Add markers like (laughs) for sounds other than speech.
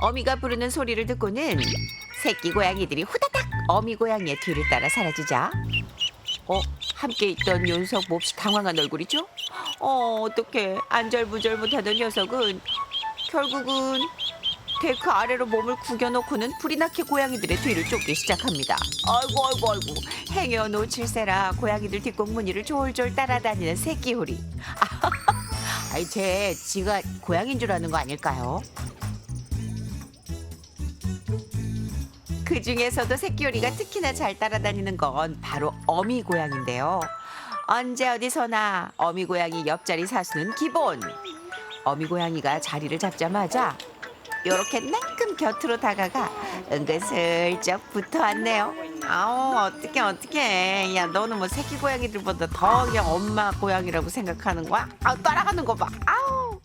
어미가 부르는 소리를 듣고는 새끼 고양이들이 후다닥 어미 고양이의 뒤를 따라 사라지자 어 함께 있던 윤석 몹시 당황한 얼굴이죠? 어 어떡해 안절부절 못하던 녀석은 결국은 데크 아래로 몸을 구겨놓고는 불이 나게 고양이들의 뒤를 쫓기 시작합니다. 아이고 아이고 아이고 행여 놓칠세라 고양이들 뒷공무니를 졸졸 따라다니는 새끼 호리. (laughs) 아이 쟤 지가 고양인 줄 아는 거 아닐까요? 그 중에서도 새끼 호리가 특히나 잘 따라다니는 건 바로 어미 고양인데요. 언제 어디서나 어미 고양이 옆자리 사수는 기본. 어미 고양이가 자리를 잡자마자 요렇게 냉큼 곁으로 다가가 은근슬쩍 붙어 왔네요. 아우 어떡해 어떡해. 야 너는 뭐 새끼 고양이들보다 더 그냥 엄마 고양이라고 생각하는 거야? 아 따라가는 거 봐. 아우